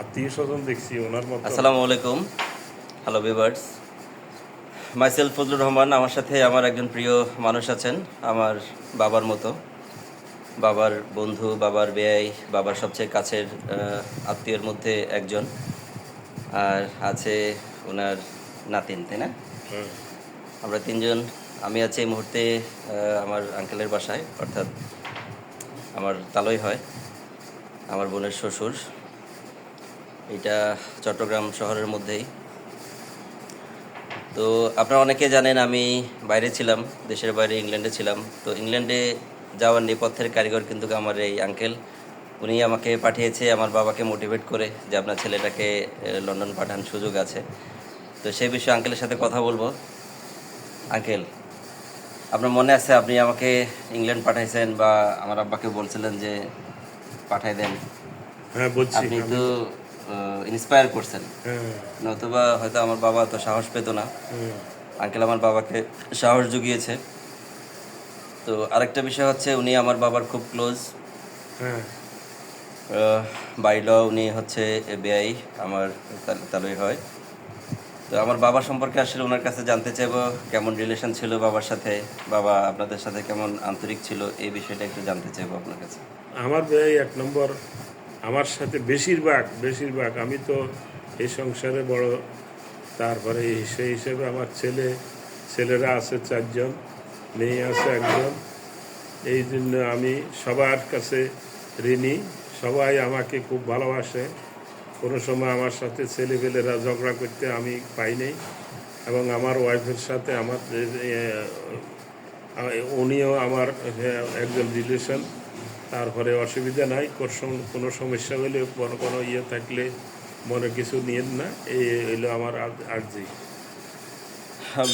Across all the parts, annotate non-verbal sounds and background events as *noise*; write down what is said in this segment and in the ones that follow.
আত্মীয় স্বজন দেখছি ওনার মতো। আসসালামু আলাইকুম। Hello viewers myself Fazlur Rahman আমার সাথে আমার একজন প্রিয় মানুষ আছেন আমার বাবার মতো। বাবার বন্ধু বাবার বেয়াই বাবার সবচেয়ে কাছের আত্মীয়ের মধ্যে একজন। আর আছে ওনার নাতিন তাই না। আমরা তিনজন আমি আছি এই মুহূর্তে আমার আঙ্কেলের বাসায় অর্থাৎ আমার তালই হয় আমার বোনের শ্বশুর। এটা চট্টগ্রাম শহরের মধ্যেই। তো আপনারা অনেকে জানেন আমি বাইরে ছিলাম দেশের বাইরে ইংল্যান্ডে ছিলাম। তো ইংল্যান্ডে যাওয়ার নেপথ্যের কারিগর কিন্তু আমার এই আঙ্কেল উনি আমাকে পাঠিয়েছে আমার বাবাকে মোটিভেট করে যে আপনার ছেলেটাকে লন্ডন পাঠান সুযোগ আছে। তো সেই বিষয়ে আঙ্কেলের সাথে কথা বলব। আঙ্কেল আপনার মনে আছে আপনি আমাকে ইংল্যান্ড পাঠাইছেন বা আমার আব্বাকে বলছিলেন যে পাঠাই দেন? হ্যাঁ বলছি। আপনি তো ইন্সপায়ার করছেন। নতুবা হয়তো আমার বাবা তো সাহস পেত না। আঙ্কেল আমার বাবাকে সাহস জুগিয়েছে। তো আরেকটা বিষয় হচ্ছে উনি আমার বাবার খুব ক্লোজ বাইল উনি হচ্ছে বেআই আমার তাল- তালুই হয়। তো আমার বাবা সম্পর্কে আসলে ওনার কাছে জানতে চাইব কেমন রিলেশন ছিল বাবার সাথে? বাবা আপনাদের সাথে কেমন আন্তরিক ছিল? এই বিষয়টা একটু জানতে চাইব আপনার কাছে। আমার ব্যয় এক নম্বর আমার সাথে বেশিরভাগ বেশিরভাগ, আমি তো এই সংসারে বড়, তারপরে সেই হিসেবে আমার ছেলে, ছেলেরা আছে চারজন, মেয়ে আছে একজন। এই জন্য আমি সবার কাছে ঋণী, সবাই আমাকে খুব ভালোবাসে। কোনো সময় আমার সাথে ছেলেপেলেরা ঝগড়া করতে আমি পাই নাই। এবং আমার ওয়াইফের সাথে আমার উনিও আমার একজন রিলেশন। তারপরে অসুবিধা নাই কোনো সমস্যা হলে কোনো কোনো ইয়ে থাকলে মনে কিছু নিয়েন না এই হইল আমার আর- আর্জি।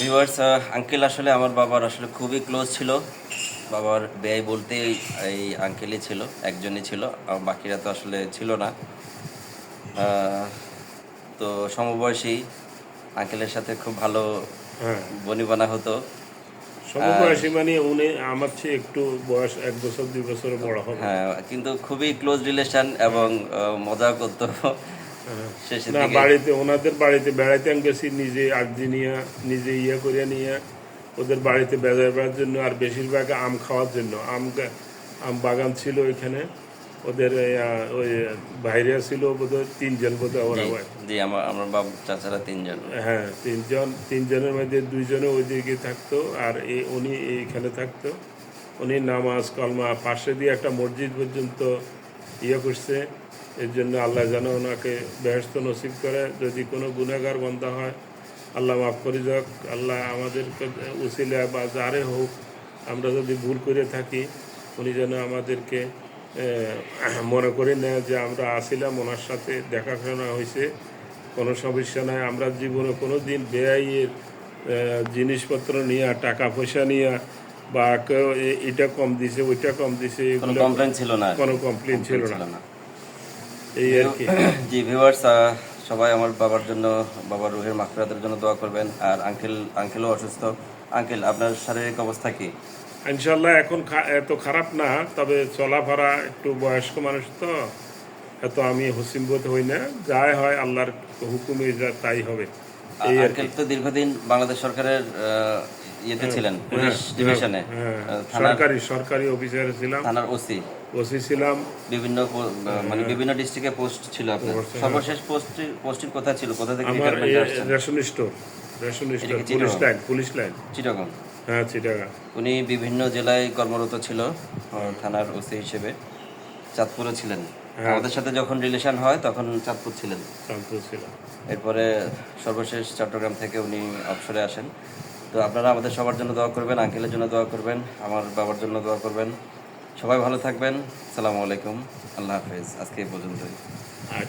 ভিউয়ার্স আঙ্কেল আসলে আমার বাবার আসলে খুবই ক্লোজ ছিল। বাবার ব্যয় বলতে এই- আঙ্কেলই ছিল একজনই ছিল আর বাকিরা তো আসলে ছিল না। তো সমবয়সী আঙ্কেলের সাথে খুব ভালো হ্যাঁ। বনিবানা হতো। সমবয়সী মানে উনি আমার চেয়ে একটু বয়স এক বছর দুই বছর বড় হবে। হ্যাঁ কিন্তু খুবই ক্লোজ রিলেশন এবং মজা করতো। না বাড়িতে ওনাদের বাড়িতে বেড়াইতে আমি গেছি নিজে আর্জি নিয়ে নিজে ইয়ে করে নিয়ে। ওদের বাড়িতে বেড়াবার জন্য আর বেশিরভাগ আম খাওয়ার জন্য। আম আম বাগান ছিল ওইখানে ওদের ওই বাইরে ছিল বোধহয় তিনজন বোধহয় ওরা জি। আমার আমার বাবু চাচারা তিনজন। হ্যাঁ তিনজন তিনজনের মধ্যে দুইজনে ওইদিকে থাকতো আর এ উনি এইখানে থাকতো। উনি নামাজ কলমা পাশে দিয়ে একটা মসজিদ পর্যন্ত ইয়ে করছে। এর জন্য আল্লাহ যেন ওনাকে বেহস্ত নসিব করে। যদি কোনো গুণাগার বন্ধ হয় আল্লাহ মাফ করে যাক। আল্লাহ আমাদের উসিলা বা যারে হোক আমরা যদি ভুল করে থাকি উনি যেন আমাদেরকে মনে করি না যে আমরা আসিলাম ওনার সাথে দেখাশোনা হয়েছে। কোনো সমস্যা নাই আমরা জীবনে কোনো দিন বেআইয়ের জিনিসপত্র নিয়ে টাকা পয়সা নিয়ে বা এটা কম দিছে ওইটা কম দিছে কোনো কমপ্লেন ছিল না? কোনো কমপ্লেন ছিল না। এই আর কি। *clears throat* জি ভিউয়ার্স সবাই আমার বাবার জন্য বাবার রুহের মাকফিরাতের জন্য দোয়া করবেন। আর আঙ্কেল আঙ্কেলও অসুস্থ। আঙ্কেল আপনার শারীরিক অবস্থা কি? ইনশাল্লাহ এখন এত খারাপ না তবে চলাফেরা একটু বয়স্ক মানুষ তো এত আমি হসিমবোধ হই না। যাই হয় আল্লাহর হুকুমে যা তাই হবে। এই আঙ্কেল তো দীর্ঘদিন বাংলাদেশ সরকারের ইয়েতে ছিলেন পুলিশ ডিভিশনে। হ্যাঁ থানার সরকারি সরকারি অফিসারে ছিলাম। থানার ওসি। ওসি ছিলাম। বিভিন্ন মানে বিভিন্ন ডিস্ট্রিক্টে পোস্ট ছিল আপনার। সর্বশেষ পোস্ট পোস্টিং কোথায় ছিল কোথা থেকে আমার ration store ration store police line police line Chittagong হ্যাঁ চিটাগা। উনি বিভিন্ন জেলায় কর্মরত ছিল থানার ওসি হিসেবে। চাঁদপুরে ছিলেন। হ্যাঁ। আমাদের সাথে যখন রিলেশন হয় তখন চাঁদপুর ছিলেন। চাঁদপুর এরপরে সর্বশেষ চট্টগ্রাম থেকে উনি অবসরে আসেন। তো আপনারা আমাদের সবার জন্য দোয়া করবেন আঙ্কেলের জন্য দোয়া করবেন আমার বাবার জন্য দোয়া করবেন। সবাই ভালো থাকবেন। সালামু আলাইকুম। আল্লাহ হাফেজ। আজকে এই পর্যন্তই। আর